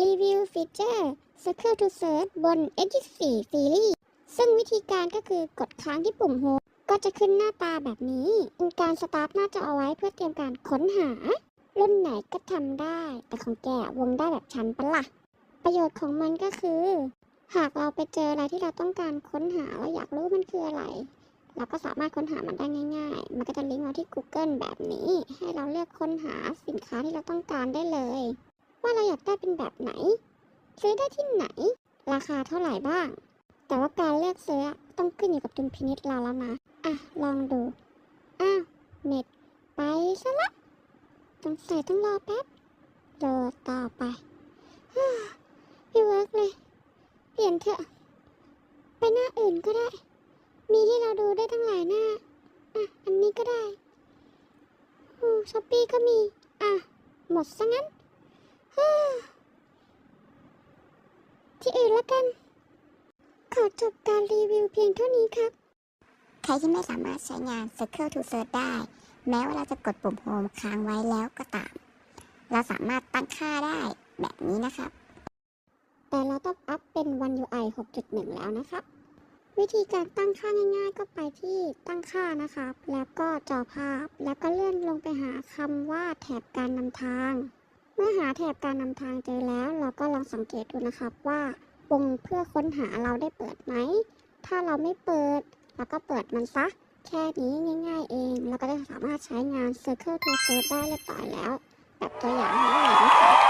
รีวิวฟีเจอร์ Circle to Search บน X4 Series ซึ่งวิธีการก็คือกดค้างที่ปุ่ม Home ก็จะขึ้นหน้าตาแบบนี้เป็นการสตาร์ทหน้าจอเอาไว้เพื่อเตรียมการค้นหา รุ่นไหนก็ทำได้ แต่ของแกวงได้แบบชั้นปะละ่ะ ประโยชน์ของมันก็คือ หากเราไปเจออะไรที่เราต้องการค้นหาเราอยากรู้มันคืออะไรเราก็สามารถค้นหามันได้ง่าย ๆ มันก็จะลิงก์มาที่ Google แบบนี้ ให้เราเลือกค้นหาสินค้าที่เราต้องการได้เลย อยากได้เป็นแบบไหน ซื้อได้ที่ไหน ราคาเท่าไหร่บ้าง แต่ว่าการเลือกซื้อต้องขึ้นอยู่กับดุลพินิจเราแล้วนะอะลองดู อ้าวเน็ตไปซะละต้องใส่ต้องรอแป๊บโหลดต่อไปฮ่าไม่เวิร์กเลย เปลี่ยนเถอะ ไปหน้าอื่นก็ได้ มีที่เราดูได้ทั้งหลายหน้า อะ อันนี้ก็ได้อือช้อปปี้ก็มี อะ หมดซะงั้น ที่อื่นละกัน ขอจบการรีวิวเพียงเท่านี้ครับ ใครที่ไม่สามารถใช้งาน Circle to Search ได้ แม้ว่าเราจะกดปุ่ม Home ค้างไว้แล้วก็ตาม เราสามารถตั้งค่าได้แบบนี้นะครับ แต่เราต้องอัพเป็น One UI 6.1 แล้วนะครับ วิธีการตั้งค่าง่าย ๆ ก็ไปที่ตั้งค่านะครับ แล้วก็จอภาพ แล้วก็เลื่อนลงไปหาคำว่าแถบการนำทาง มื่อหาแถบการนำทางเจอแล้ว เราก็ลองสังเกตดูนะครับว่าวงเพื่อค้นหาเราได้เปิดไหม ถ้าเราไม่เปิด เราก็เปิดมันซะ แค่นี้ง่ายๆเอง เราก็จะสามารถใช้งาน Circle to Search ได้เรียบร้อยแล้ว แบบตัวอย่างให้เลยนะคะ